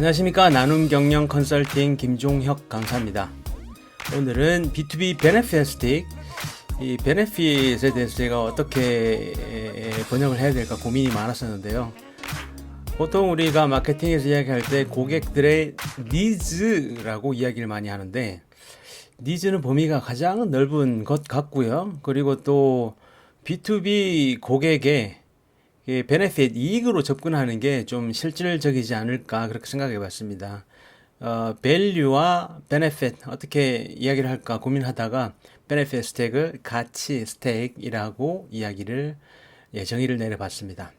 안녕하십니까 나눔 경영 컨설팅 김종혁 강사입니다. 오늘은 B2B 베네핏 이 베네핏에 대해서 제가 어떻게 번역을 해야 될까 고민이 많았었는데요. 보통 우리가 마케팅에서 이야기할 때 고객들의 니즈라고 이야기를 많이 하는데 니즈는 범위가 가장 넓은 것 같고요. 그리고 또 B2B 고객의 베네핏 이익으로 접근하는 게 좀 실질적이지 않을까 그렇게 생각해 봤습니다. 어, 밸류와 베네핏 어떻게 이야기를 할까 고민하다가 베네핏 스택을 가치 스택이라고 이야기를 예, 정의를 내려봤습니다.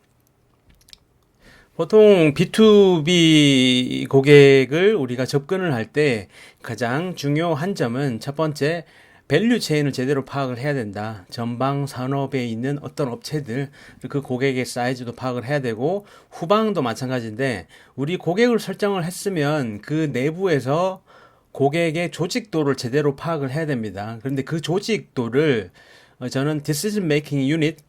보통 B2B 고객을 우리가 접근을 할 때 가장 중요한 점은 첫 번째 밸류 체인을 제대로 파악을 해야 된다. 전방 산업에 있는 어떤 업체들 그 고객의 사이즈도 파악을 해야 되고 후방도 마찬가지인데 우리 고객을 설정을 했으면 그 내부에서 고객의 조직도를 제대로 파악을 해야 됩니다. 그런데 그 조직도를 어, 저는 decision making unit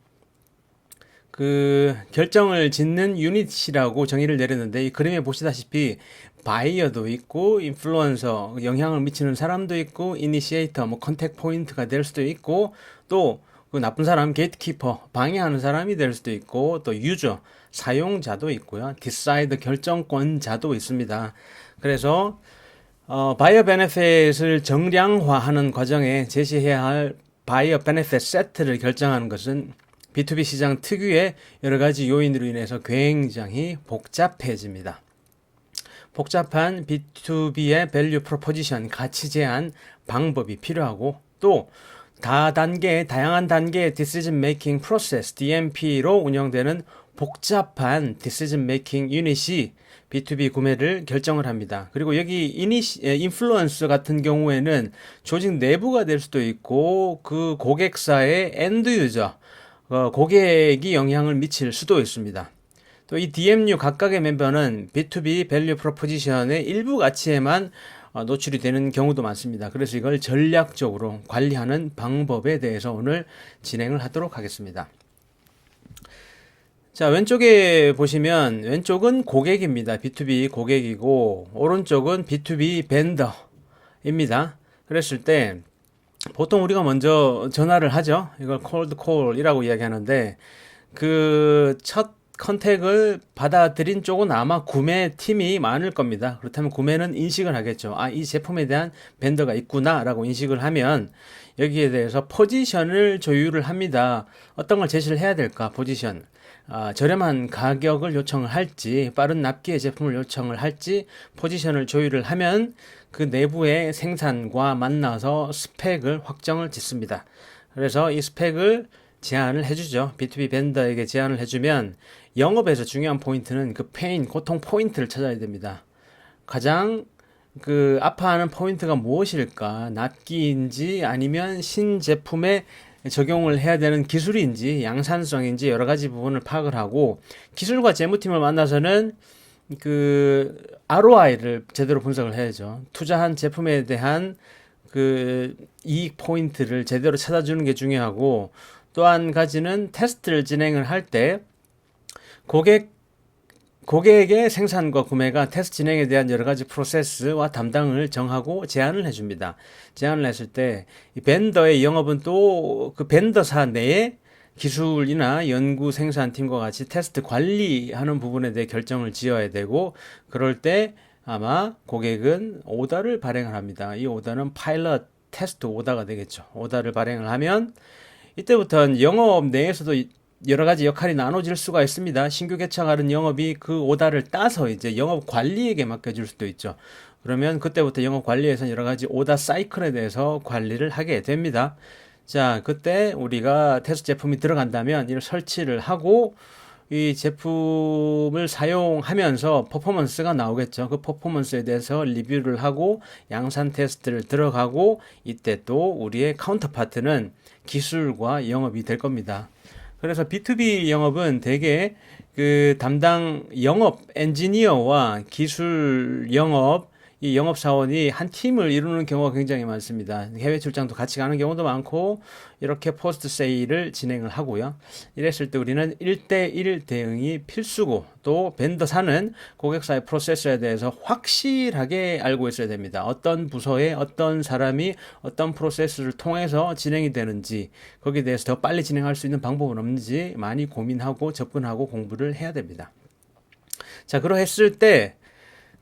그 결정을 짓는 유닛이라고 정의를 내렸는데 이 그림에 보시다시피 바이어도 있고 인플루언서 영향을 미치는 사람도 있고 이니시에이터 뭐 컨택 포인트가 될 수도 있고 또 그 나쁜 사람 게이트키퍼 방해하는 사람이 될 수도 있고 또 유저 사용자도 있고요. 디사이드 결정권자도 있습니다. 그래서 어, 바이어 베네핏을 정량화하는 과정에 제시해야 할 바이어 베네핏 세트를 결정하는 것은 B2B 시장 특유의 여러 가지 요인으로 인해서 굉장히 복잡해집니다. 복잡한 B2B의 밸류 프로포지션, 가치 제한 방법이 필요하고 또 다단계, 다양한 단계의 디시즌 메이킹 프로세스, DMP로 운영되는 복잡한 디시즌 메이킹 유닛이 B2B 구매를 결정을 합니다. 그리고 여기 이니시, 인플루언서 같은 경우에는 조직 내부가 될 수도 있고 그 고객사의 엔드 유저, 어, 고객이 영향을 미칠 수도 있습니다. 또 이 DMU 각각의 멤버는 B2B 밸류 프로포지션의 일부 가치에만 어, 노출이 되는 경우도 많습니다. 그래서 이걸 전략적으로 관리하는 방법에 대해서 오늘 진행을 하도록 하겠습니다. 자, 왼쪽에 보시면 왼쪽은 고객입니다. B2B 고객이고 오른쪽은 B2B 벤더입니다. 그랬을 때 보통 우리가 먼저 전화를 하죠. 이걸 콜드 콜이라고 이야기하는데 그 첫 컨택을 받아들인 쪽은 아마 구매 팀이 많을 겁니다. 그렇다면 구매는 인식을 하겠죠. 아, 이 제품에 대한 벤더가 있구나라고 인식을 하면 여기에 대해서 포지션을 조율을 합니다. 어떤 걸 제시를 해야 될까? 포지션. 아, 저렴한 가격을 요청을 할지, 빠른 납기의 제품을 요청을 할지, 포지션을 조율을 하면 그 내부의 생산과 만나서 스펙을 확정을 짓습니다. 그래서 이 스펙을 제안을 해주죠. B2B 벤더에게 제안을 해주면 영업에서 중요한 포인트는 그 페인, 고통 포인트를 찾아야 됩니다. 가장 그 아파하는 포인트가 무엇일까? 납기인지 아니면 신제품에 적용을 해야 되는 기술인지 양산성인지 여러 가지 부분을 파악을 하고 기술과 재무팀을 만나서는 그 ROI를 제대로 분석을 해야죠. 투자한 제품에 대한 그 이익 포인트를 제대로 찾아주는 게 중요하고 또 한 가지는 테스트를 진행을 할 때 고객 고객의 생산과 구매가 테스트 진행에 대한 여러 가지 프로세스와 담당을 정하고 제안을 해줍니다. 제안을 했을 때이 벤더의 영업은 또 그 벤더사 내에 기술이나 연구 생산팀과 같이 테스트 관리하는 부분에 대해 결정을 지어야 되고 그럴 때 아마 고객은 오더를 발행을 합니다. 이 오더는 파일럿 테스트 오더가 되겠죠. 오더를 발행을 하면 이때부터는 영업 내에서도 여러 가지 역할이 나눠질 수가 있습니다. 신규 개척하는 영업이 그 오다를 따서 이제 영업 관리에게 맡겨줄 수도 있죠. 그러면 그때부터 영업 관리에서 여러 가지 오다 사이클에 대해서 관리를 하게 됩니다. 자, 그때 우리가 테스트 제품이 들어간다면 이를 설치를 하고 이 제품을 사용하면서 퍼포먼스가 나오겠죠. 그 퍼포먼스에 대해서 리뷰를 하고 양산 테스트를 들어가고 이때 또 우리의 카운터파트는 기술과 영업이 될 겁니다. 그래서 B2B 영업은 대개 그 담당 영업 엔지니어와 기술 영업 이 영업 사원이 한 팀을 이루는 경우가 굉장히 많습니다. 해외 출장도 같이 가는 경우도 많고, 이렇게 포스트 세일을 진행을 하고요. 이랬을 때 우리는 1대1 대응이 필수고, 또 벤더사는 고객사의 프로세스에 대해서 확실하게 알고 있어야 됩니다. 어떤 부서에 어떤 사람이 어떤 프로세스를 통해서 진행이 되는지, 거기에 대해서 더 빨리 진행할 수 있는 방법은 없는지 많이 고민하고 접근하고 공부를 해야 됩니다. 자, 그러했을 때,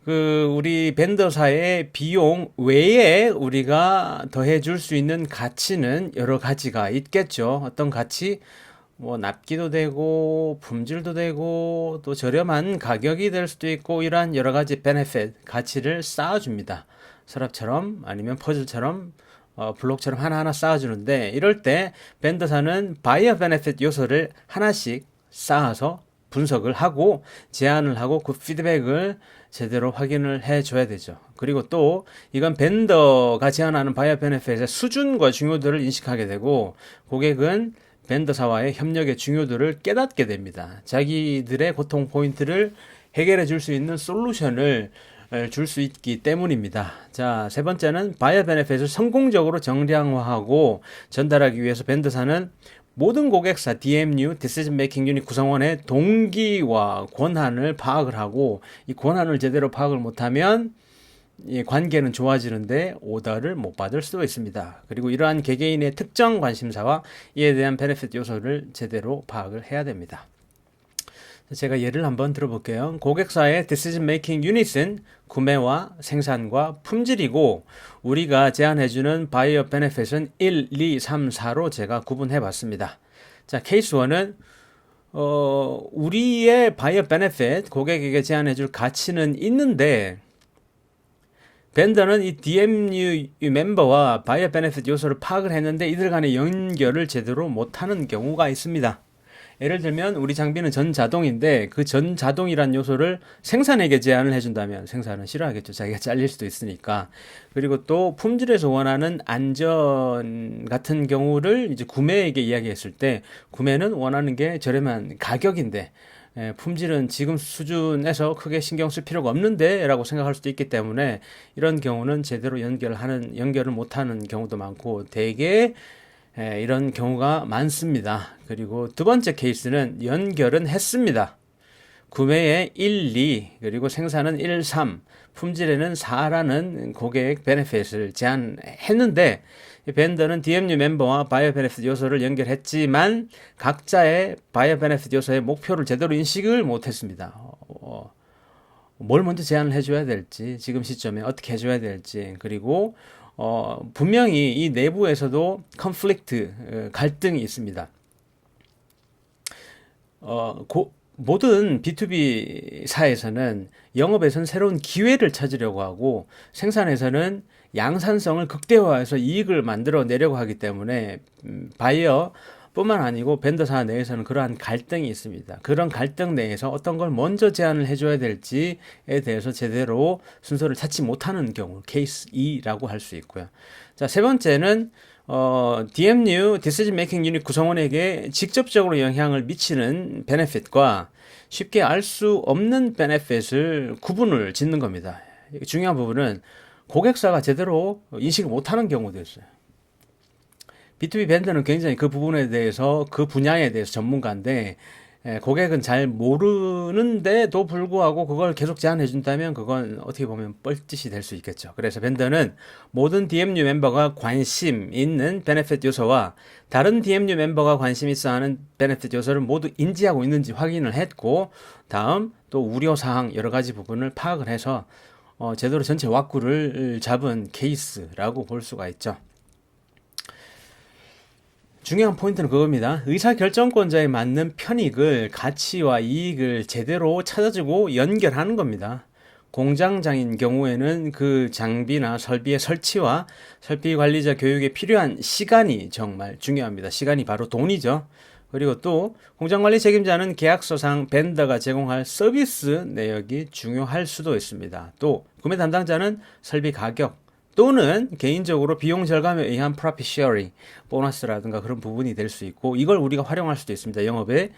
그 우리 벤더사의 비용 외에 우리가 더해줄 수 있는 가치는 여러 가지가 있겠죠. 어떤 가치? 뭐 납기도 되고 품질도 되고 또 저렴한 가격이 될 수도 있고 이러한 여러 가지 베네핏 가치를 쌓아줍니다. 서랍처럼 아니면 퍼즐처럼 어, 블록처럼 하나하나 쌓아주는데 이럴 때 벤더사는 바이어 베네핏 요소를 하나씩 쌓아서 분석을 하고 제안을 하고 그 피드백을 제대로 확인을 해 줘야 되죠. 그리고 또 이건 벤더가 제안하는 바이어 베네핏의 수준과 중요도를 인식하게 되고 고객은 벤더사와의 협력의 중요도를 깨닫게 됩니다. 자기들의 고통 포인트를 해결해 줄 수 있는 솔루션을 줄 수 있기 때문입니다. 자, 세 번째는 바이어 베네핏을 성공적으로 정량화하고 전달하기 위해서 벤더사는 모든 고객사 DMU Decision Making Unit 구성원의 동기와 권한을 파악을 하고 이 권한을 제대로 파악을 못하면 이 관계는 좋아지는데 오더를 못 받을 수도 있습니다. 그리고 이러한 개개인의 특정 관심사와 이에 대한 베네핏 요소를 제대로 파악을 해야 됩니다. 제가 예를 한번 들어볼게요. 고객사의 Decision Making Unit은 구매와 생산과 품질이고 우리가 제안해주는 바이어 베네핏은 1, 2, 3, 4로 제가 구분해 봤습니다. 자, 케이스 1은 어, 우리의 바이어 베네핏 고객에게 제안해줄 가치는 있는데 벤더는 이 DMU 멤버와 바이어 베네핏 요소를 파악을 했는데 이들 간의 연결을 제대로 못하는 경우가 있습니다. 예를 들면 우리 장비는 전자동인데 그 전자동이란 요소를 생산에게 제안을 해준다면 생산은 싫어하겠죠. 자기가 잘릴 수도 있으니까. 그리고 또 품질에서 원하는 안전 같은 경우를 이제 구매에게 이야기했을 때 구매는 원하는 게 저렴한 가격인데 예, 품질은 지금 수준에서 크게 신경 쓸 필요가 없는데 라고 생각할 수도 있기 때문에 이런 경우는 제대로 연결하는 연결을 못하는 경우도 많고 대개 예, 이런 경우가 많습니다. 그리고 두 번째 케이스는 연결은 했습니다. 구매에 1, 2, 그리고 생산은 1, 3, 품질에는 4라는 고객 베네핏을 제안했는데 벤더는 DMU 멤버와 바이오 베네핏 요소를 연결했지만 각자의 바이오 베네핏 요소의 목표를 제대로 인식을 못했습니다. 어, 뭘 먼저 제안을 해줘야 될지 지금 시점에 어떻게 해줘야 될지 그리고 어, 분명히 이 내부에서도 컨플릭트 어, 갈등이 있습니다. 어, 고, 모든 B2B 사에서는 영업에서는 새로운 기회를 찾으려고 하고 생산에서는 양산성을 극대화해서 이익을 만들어 내려고 하기 때문에 음, 바이어 뿐만 아니고 벤더사 내에서는 그러한 갈등이 있습니다. 그런 갈등 내에서 어떤 걸 먼저 제안을 해줘야 될지에 대해서 제대로 순서를 찾지 못하는 경우 케이스 2라고 할 수 있고요. 자, 세 번째는 어, DMU Decision Making Unit 구성원에게 직접적으로 영향을 미치는 베네핏과 쉽게 알 수 없는 베네핏을 구분을 짓는 겁니다. 중요한 부분은 고객사가 제대로 인식을 못하는 경우도 있어요. B2B 밴드는 굉장히 그 부분에 대해서 그 분야에 대해서 전문가인데 에, 고객은 잘 모르는데도 불구하고 그걸 계속 제안해 준다면 그건 어떻게 보면 뻘짓이 될 수 있겠죠. 그래서 밴드는 모든 DMU 멤버가 관심 있는 베네핏 요소와 다른 DMU 멤버가 관심 있어 하는 베네핏 요소를 모두 인지하고 있는지 확인을 했고 다음 또 우려 사항 여러 가지 부분을 파악을 해서 어, 제대로 전체 왁구를 잡은 케이스라고 볼 수가 있죠. 중요한 포인트는 그겁니다. 의사결정권자에 맞는 편익을, 가치와 이익을 제대로 찾아주고 연결하는 겁니다. 공장장인 경우에는 그 장비나 설비의 설치와 설비 관리자 교육에 필요한 시간이 정말 중요합니다. 시간이 바로 돈이죠. 그리고 또 공장 관리 책임자는 계약서상 벤더가 제공할 서비스 내역이 중요할 수도 있습니다. 또 구매 담당자는 설비 가격, 또는 개인적으로 비용 절감에 의한 프로핏 쉐어링, 보너스라든가 그런 부분이 될 수 있고 이걸 우리가 활용할 수도 있습니다. 영업에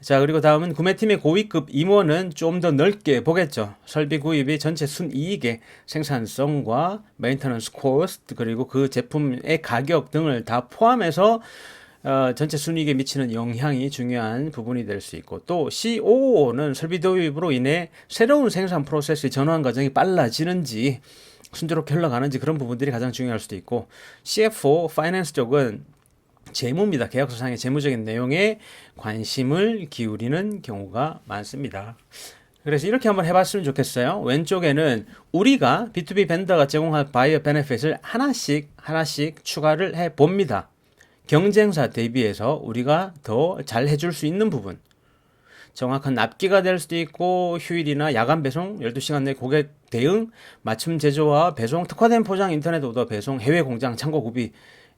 자, 그리고 다음은 구매팀의 고위급 임원은 좀 더 넓게 보겠죠. 설비 구입이 전체 순이익의 생산성과 메인터넌스 코스트 그리고 그 제품의 가격 등을 다 포함해서 어, 전체 순이익에 미치는 영향이 중요한 부분이 될 수 있고 또 COO는 설비 도입으로 인해 새로운 생산 프로세스의 전환 과정이 빨라지는지 순조롭게 흘러가는지 그런 부분들이 가장 중요할 수도 있고 CFO 파이낸스 쪽은 재무입니다. 계약서상의 재무적인 내용에 관심을 기울이는 경우가 많습니다. 그래서 이렇게 한번 해봤으면 좋겠어요. 왼쪽에는 우리가 B2B 벤더가 제공할 바이어 베네핏을 하나씩 하나씩 추가를 해 봅니다. 경쟁사 대비해서 우리가 더 잘 해줄 수 있는 부분. 정확한 납기가 될 수도 있고 휴일이나 야간 배송, 12시간 내 고객 대응, 맞춤 제조와 배송, 특화된 포장, 인터넷 오더 배송, 해외 공장, 창고 구비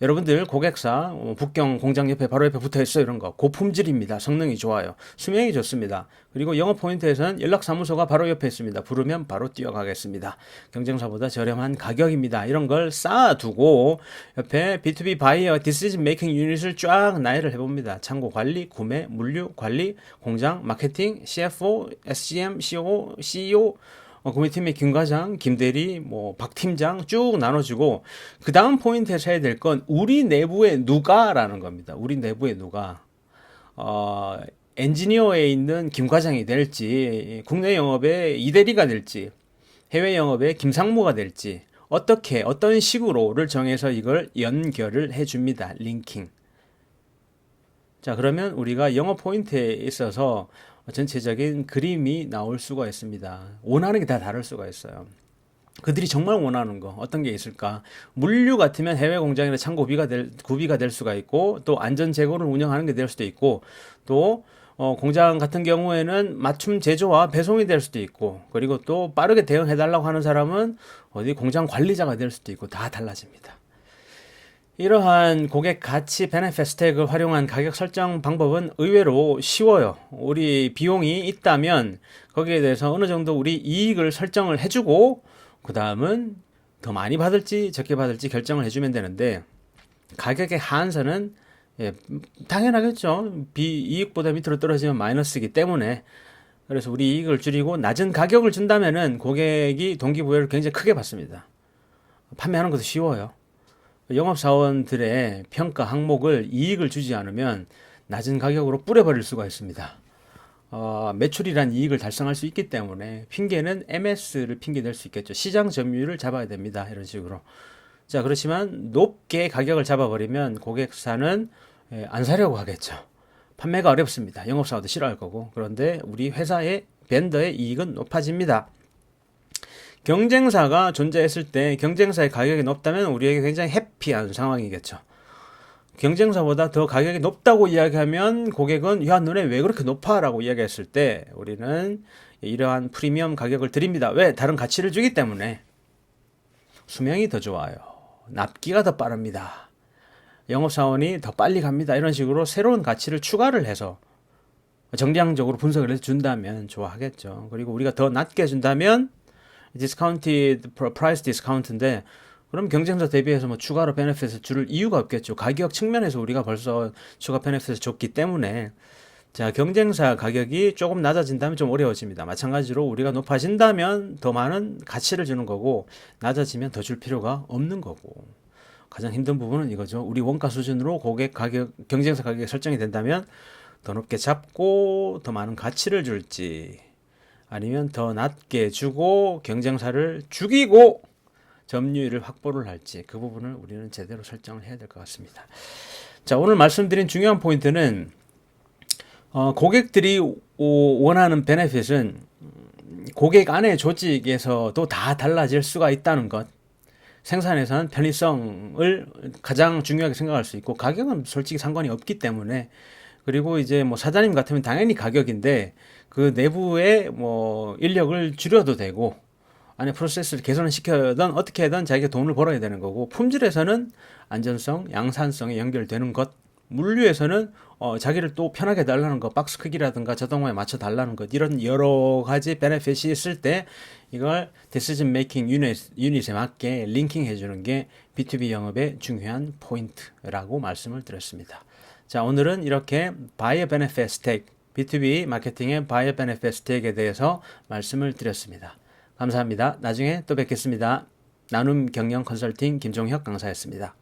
여러분들 고객사 어, 북경 공장 옆에 바로 옆에 붙어 있어 이런 거 고품질입니다. 성능이 좋아요. 수명이 좋습니다. 그리고 영업 포인트에서는 연락 사무소가 바로 옆에 있습니다. 부르면 바로 뛰어가겠습니다. 경쟁사보다 저렴한 가격입니다. 이런 걸 쌓아두고 옆에 B2B 바이어 디시즌 메이킹 유닛을 쫙 나열을 해봅니다. 창고 관리, 구매, 물류 관리, 공장, 마케팅, CFO, SCM, CO, CEO 어, 구매팀의 김 과장, 김 대리, 뭐 박 팀장 쭉 나눠주고 그 다음 포인트에서 해야 될 건 우리 내부에 누가라는 겁니다. 우리 내부에 누가 어, 엔지니어에 있는 김 과장이 될지 국내 영업의 이 대리가 될지 해외 영업의 김상무가 될지 어떻게 어떤 식으로를 정해서 이걸 연결을 해줍니다. 링킹. 자 그러면 우리가 영업 포인트에 있어서 전체적인 그림이 나올 수가 있습니다. 원하는 게 다 다를 수가 있어요. 그들이 정말 원하는 거 어떤 게 있을까? 물류 같으면 해외 공장이나 창고 구비가 될 구비가 될 수가 있고 또 안전 재고를 운영하는 게 될 수도 있고 또 어, 공장 같은 경우에는 맞춤 제조와 배송이 될 수도 있고 그리고 또 빠르게 대응해 달라고 하는 사람은 어디 공장 관리자가 될 수도 있고 다 달라집니다. 이러한 고객 가치 베네핏 스택을 활용한 가격 설정 방법은 의외로 쉬워요. 우리 비용이 있다면 거기에 대해서 어느 정도 우리 이익을 설정을 해주고 그 다음은 더 많이 받을지 적게 받을지 결정을 해주면 되는데 가격의 하한선은 예, 당연하겠죠. 비이익보다 밑으로 떨어지면 마이너스이기 때문에 그래서 우리 이익을 줄이고 낮은 가격을 준다면은 고객이 동기부여를 굉장히 크게 받습니다. 판매하는 것도 쉬워요. 영업사원들의 평가 항목을 이익을 주지 않으면 낮은 가격으로 뿌려버릴 수가 있습니다. 어, 매출이란 이익을 달성할 수 있기 때문에 핑계는 MS를 핑계 될수 있겠죠. 시장 점유율을 잡아야 됩니다. 이런 식으로. 자, 그렇지만 높게 가격을 잡아버리면 고객사는 예, 안 사려고 하겠죠. 판매가 어렵습니다. 영업사원도 싫어할 거고. 그런데 우리 회사의 벤더의 이익은 높아집니다. 경쟁사가 존재했을 때 경쟁사의 가격이 높다면 우리에게 굉장히 해피한 상황이겠죠. 경쟁사보다 더 가격이 높다고 이야기하면 고객은 야 너네 왜 그렇게 높아라고 이야기했을 때 우리는 이러한 프리미엄 가격을 드립니다. 왜? 다른 가치를 주기 때문에 수명이 더 좋아요. 납기가 더 빠릅니다. 영업사원이 더 빨리 갑니다. 이런 식으로 새로운 가치를 추가를 해서 정량적으로 분석을 해서 준다면 좋아하겠죠. 그리고 우리가 더 낮게 준다면 디스카운티드 프라이스 디스카운트인데 그럼 경쟁사 대비해서 뭐 추가로 베네핏을 줄 이유가 없겠죠. 가격 측면에서 우리가 벌써 추가 베네핏을 줬기 때문에 자 경쟁사 가격이 조금 낮아진다면 좀 어려워집니다. 마찬가지로 우리가 높아진다면 더 많은 가치를 주는 거고 낮아지면 더 줄 필요가 없는 거고 가장 힘든 부분은 이거죠. 우리 원가 수준으로 고객 가격 경쟁사 가격이 설정이 된다면 더 높게 잡고 더 많은 가치를 줄지 아니면 더 낮게 주고 경쟁사를 죽이고 점유율을 확보를 할지 그 부분을 우리는 제대로 설정을 해야 될 것 같습니다. 자 오늘 말씀드린 중요한 포인트는 어, 고객들이 오, 원하는 베네핏은 고객 안의 조직에서도 다 달라질 수가 있다는 것. 생산에서는 편의성을 가장 중요하게 생각할 수 있고 가격은 솔직히 상관이 없기 때문에 그리고 이제 뭐 사장님 같으면 당연히 가격인데 그 내부에 뭐 인력을 줄여도 되고 안에 프로세스를 개선을 시켜든 어떻게 해든 자기가 돈을 벌어야 되는 거고 품질에서는 안전성, 양산성이 연결되는 것 물류에서는 어, 자기를 또 편하게 달라는 것, 박스 크기라든가 자동화에 맞춰 달라는 것 이런 여러 가지 베네핏이 있을 때 이걸 decision making 유닛, 유닛 에 맞게 링킹 해 주는 게 B2B 영업의 중요한 포인트라고 말씀을 드렸습니다. 자 오늘은 이렇게 바이어 베네핏 스택 B2B 마케팅의 바이어 베네페스트에 대해서 말씀을 드렸습니다. 감사합니다. 나중에 또 뵙겠습니다. 나눔 경영 컨설팅 김종혁 강사였습니다.